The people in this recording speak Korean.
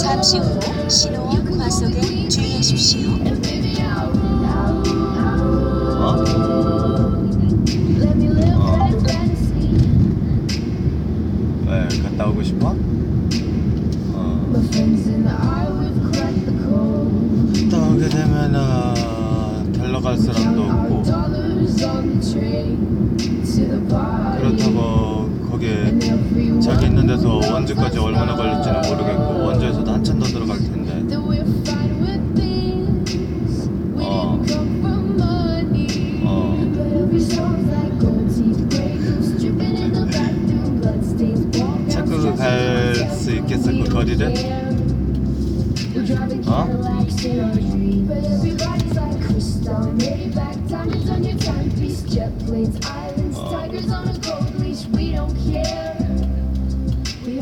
잠시 후 신호와 과속에 주의하십시오. 어? 어. 오고 싶어? 어. 갔다 오게 되면은 별로 갈 사람도 없고 그렇다고 거기에 자기 있는 데서 원주까지 얼마나 걸릴지는 모르겠고 자꾸 갈 수 있겠어 그 거리를? 어? We